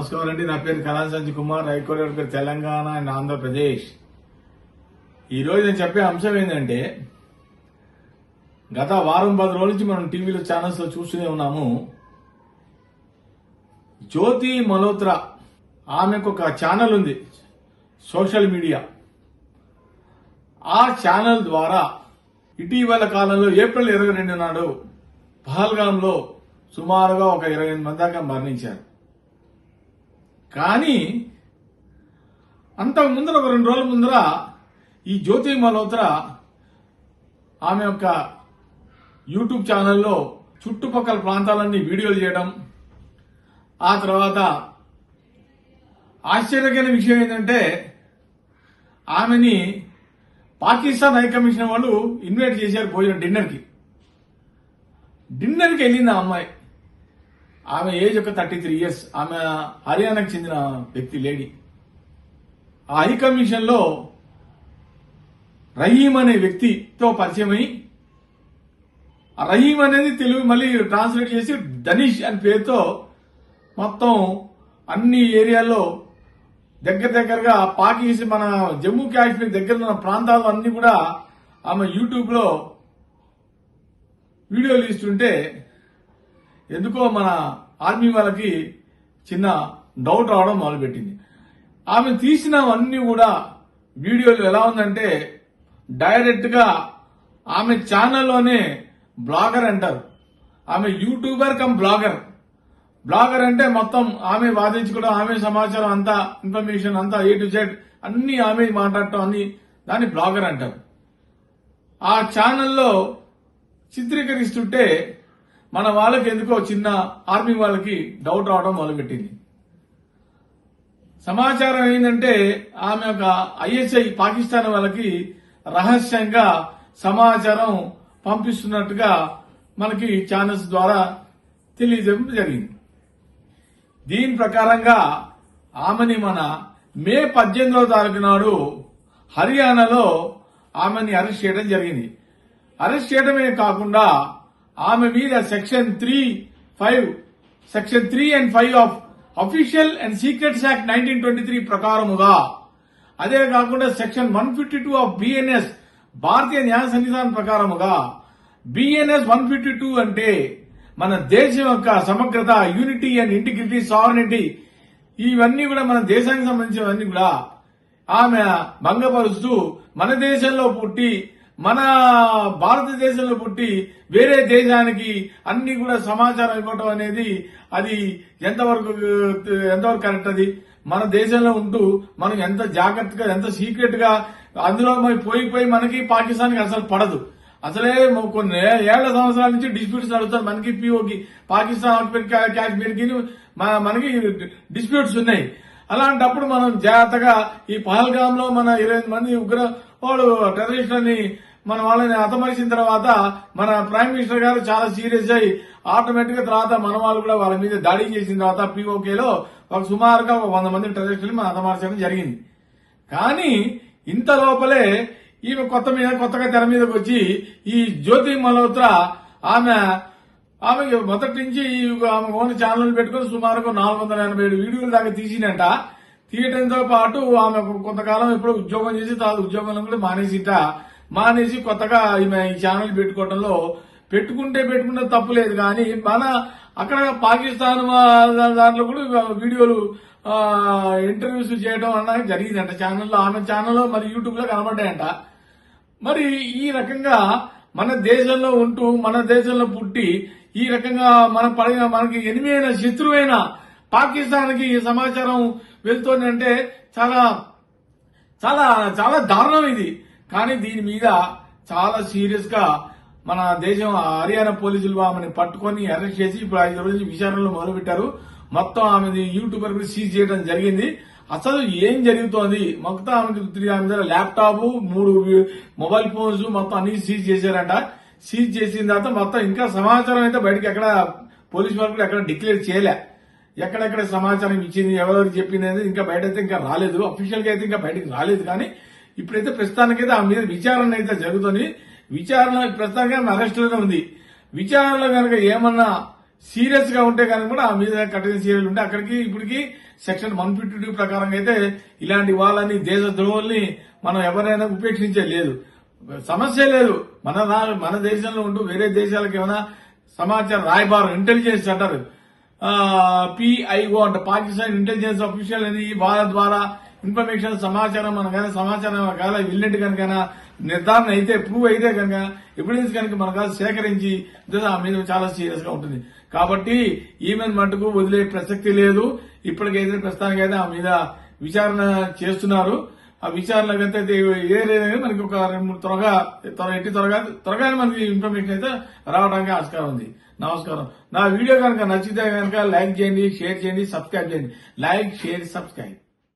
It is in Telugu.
నమస్కారం అండి. నా పేరు Kala Sanjay Kumar. High court Telangana and Andhra Pradesh. ఈరోజు నేను చెప్పే అంశం ఏంటంటే గత వారం పది రోజుల నుంచి మనం టీవీలో ఛానల్స్లో చూస్తూనే ఉన్నాము. జ్యోతి మల్హోత్రా ఆమెకు ఒక ఛానల్ ఉంది సోషల్ మీడియా. ఆ ఛానల్ ద్వారా ఇటీవల కాలంలో ఏప్రిల్ ఇరవై రెండు నాడు పహల్గాంలో సుమారుగా ఒక ఇరవై ఎనిమిది మంది దాకా మరణించారు. కానీ అంతకు ముందర ఒక రెండు రోజుల ముందర ఈ జ్యోతి మల్హోత్రా ఆమె యొక్క యూట్యూబ్ ఛానల్లో చుట్టుపక్కల ప్రాంతాలన్నీ వీడియోలు చేయడం ఆ తర్వాత ఆశ్చర్యకరమైన విషయం ఏంటంటే ఆమెని పాకిస్తాన్ హై కమిషన్ వాళ్ళు ఇన్వైట్ చేశారు భోజనం డిన్నర్కి. డిన్నర్కి వెళ్ళింది ఆ అమ్మాయి. ఆమె ఏజ్ ఒక థర్టీ త్రీ ఇయర్స్. ఆమె హర్యానాకు చెందిన వ్యక్తి లేడీ. ఆ హై కమిషన్లో రహీం అనే వ్యక్తితో పరిచయం అయి ఆ రహీం అనేది తెలుగు మళ్ళీ ట్రాన్స్లేట్ చేసి ధనీష్ అనే పేరుతో మొత్తం అన్ని ఏరియాల్లో దగ్గర దగ్గరగా పాకిస్తాన్ మన జమ్మూ కాశ్మీర్ దగ్గర ఉన్న ప్రాంతాలు అన్ని కూడా ఆమె యూట్యూబ్లో వీడియోలు ఇస్తుంటే ఎందుకో మన ఆర్మీ వాళ్ళకి చిన్న డౌట్ రావడం మొదలుపెట్టింది. ఆమె తీసినవన్నీ కూడా వీడియోలు ఎలా ఉందంటే డైరెక్ట్గా ఆమె ఛానల్లోనే బ్లాగర్ అంటారు. ఆమె యూట్యూబర్ కమ్ బ్లాగర్ బ్లాగర్ అంటే మొత్తం ఆమె వాదించుకోవడం ఆమె సమాచారం అంతా ఇన్ఫర్మేషన్ అంతా ఏ టు జెడ్ అన్ని ఆమె మాట్లాడటం అన్ని దాన్ని బ్లాగర్ అంటారు. ఆ ఛానల్లో చిత్రీకరిస్తుంటే మన వాళ్ళకి ఎందుకో చిన్న ఆర్మీ వాళ్ళకి డౌట్ రావడం మొదలుపెట్టింది. సమాచారం ఏంటంటే ఆమె ఒక ఐఎస్ఐ పాకిస్తాన్ వాళ్ళకి రహస్యంగా సమాచారం పంపిస్తున్నట్టుగా మనకి ఛానల్స్ ద్వారా తెలియజేయడం జరిగింది. దీని ప్రకారంగా ఆమెని మన మే పద్దెనిమిదవ తారీఖు నాడు హర్యానాలో ఆమెని అరెస్ట్ చేయడం జరిగింది. అరెస్ట్ చేయడమే కాకుండా ఆమె మీద section three five section three and five of official and secrets act nineteen twenty three ప్రకారముగా. అదే కాకుండా section one fifty two of BNS Bharatiya Nyaya సంవిధానం ప్రకారముగా బిఎన్ఎస్ వన్ ఫిఫ్టీ టూ అంటే మన దేశం యొక్క సమగ్రత యూనిటీ అండ్ ఇంటిగ్రిటీ సావరినిటీ ఇవన్నీ కూడా మన దేశానికి సంబంధించినవన్నీ కూడా ఆమె భంగపరుస్తూ మన దేశంలో పుట్టి మన భారతదేశంలో పుట్టి వేరే దేశానికి అన్ని కూడా సమాచారం ఇవ్వటం అనేది అది ఎంతవరకు ఎంతవరకు కరెక్ట్ అది? మన దేశంలో ఉంటూ మనం ఎంత జాగ్రత్తగా ఎంత సీక్రెట్గా అందులో మరి పోయి పోయి మనకి పాకిస్తాన్కి అసలు పడదు. అసలే కొన్ని ఏళ్ళ సంవత్సరాల నుంచి డిస్ప్యూట్స్ నడుస్తారు మనకి పిఓకి పాకిస్తాన్ ఆక్యుపైడ్ కాశ్మీర్కి మనకి డిస్ప్యూట్స్ ఉన్నాయి. అలాంటప్పుడు మనం జాగ్రత్తగా ఈ పహల్గామ్లో మన ఇరవై మంది ఉగ్ర వాడు టెర్రరిస్టులని మన వాళ్ళని హతమరిచిన తర్వాత మన ప్రైమ్ మినిస్టర్ గారు చాలా సీరియస్ అయ్యి ఆటోమేటిక్గా తర్వాత మన వాళ్ళు కూడా వాళ్ళ మీద దాడి చేసిన తర్వాత పీఓకేలో ఒక సుమారుగా ఒక వంద మంది టెర్రరిస్టులు మనం హతమార్చడం జరిగింది. కానీ ఇంత లోపలే ఈమె కొత్త మీద కొత్తగా తెర మీదకి వచ్చి ఈ జ్యోతి మల్హోత్రా ఆమె ఆమె మొదటి నుంచి ఈ ఆమె ఓన్ ఛానల్ పెట్టుకుని సుమారుగా నాలుగు వందల ఎనభై ఏడు వీడియోలు దాకా తీసినట తీయడంతో పాటు ఆమె కొంతకాలం ఇప్పుడు ఉద్యోగం చేసి తాను ఉద్యోగంలో కూడా మానేసిట. మానేసి కొత్తగా ఈమె ఈ ఛానల్ పెట్టుకోవడంలో పెట్టుకుంటే పెట్టుకున్న తప్పు లేదు కానీ మన అక్కడ పాకిస్తాన్ దాంట్లో కూడా వీడియోలు ఇంటర్వ్యూస్ చేయడం అన్నది జరిగిందంట. ఛానల్లో ఆమె ఛానల్లో మరి యూట్యూబ్లో కనబడ్డాయంట. మరి ఈ రకంగా మన దేశంలో ఉంటూ మన దేశంలో పుట్టి ఈ రకంగా మన పడిన మనకి ఎనిమిదైన శత్రువైన పాకిస్తాన్కి ఈ సమాచారం వెళ్తోందంటే చాలా చాలా చాలా దారుణం ఇది. కానీ దీని మీద చాలా సీరియస్గా మన దేశం హర్యానా పోలీసులు ఆమెను పట్టుకొని అరెస్ట్ చేసి ఇప్పుడు ఐదు రోజులు విచారణలో మొదలుపెట్టారు. మొత్తం ఆమెది యూట్యూబర్ కూడా సీజ్ చేయడం జరిగింది. అసలు ఏం జరుగుతోంది? మొత్తం ఆమెకి ఆమె దగ్గర ల్యాప్టాప్ మూడు మొబైల్ ఫోన్స్ మొత్తం అన్ని సీజ్ చేశారంట. సీజ్ చేసిన తర్వాత మొత్తం ఇంకా సమాచారం అయితే బయటకి ఎక్కడ పోలీసు వాళ్ళు ఎక్కడ డిక్లేర్ చేయలే. ఎక్కడెక్కడ సమాచారం ఇచ్చింది ఎవరెవరు చెప్పింది అనేది ఇంకా బయట అయితే ఇంకా రాలేదు. అఫీషియల్గా అయితే ఇంకా బయటకు రాలేదు కానీ ఇప్పుడైతే ప్రస్తుతానికైతే ఆ మీద విచారణ అయితే జరుగుతుంది. విచారణ ప్రస్తుతానికి అరెస్టులోనే ఉంది. విచారణలో కనుక ఏమన్నా సీరియస్గా ఉంటే కనుక కూడా ఆ మీద కఠిన చర్యలు ఉంటే అక్కడికి ఇప్పటికి సెక్షన్ వన్ ఫిఫ్టీ టూ ప్రకారం అయితే ఇలాంటి వాళ్ళని దేశ ద్రోహుల్ని మనం ఎవరైనా ఉపేక్షించే లేదు. సమస్య లేదు. మన మన దేశంలో ఉంటూ వేరే దేశాలకు ఏమైనా సమాచారం రాయబారం ఇంటెలిజెన్స్ అంటారు. పిఐఓ అంటే పాకిస్తాన్ ఇంటెలిజెన్స్ అఫీషియల్ అని వాళ్ళ ద్వారా ఇన్ఫర్మేషన్ సమాచారం మన కానీ సమాచారం కాల వెళ్ళినట్టు కనుక నిర్ధారణ అయితే ప్రూవ్ అయితే కనుక ఎవిడెన్స్ కనుక మన కాదు సేకరించి ఆ మీద చాలా సీరియస్గా ఉంటుంది. కాబట్టి ఈమెన్ మటుకు వదిలే ప్రసక్తి లేదు. ఇప్పటికైతే ప్రస్తుతానికైతే ఆ మీద విచారణ చేస్తున్నారు. ఆ విచారణకు అయితే ఏ లేదని మనకి ఒక రెండు మూడు త్వరగా త్వర ఎట్టి త్వరగా త్వరగానే మనకి ఇన్ఫర్మేషన్ అయితే రావడానికి ఆస్కారం ఉంది. నమస్కారం. నా వీడియో కనుక నచ్చితే కనుక లైక్ చేయండి షేర్ చేయండి సబ్స్క్రైబ్ చేయండి. Like share subscribe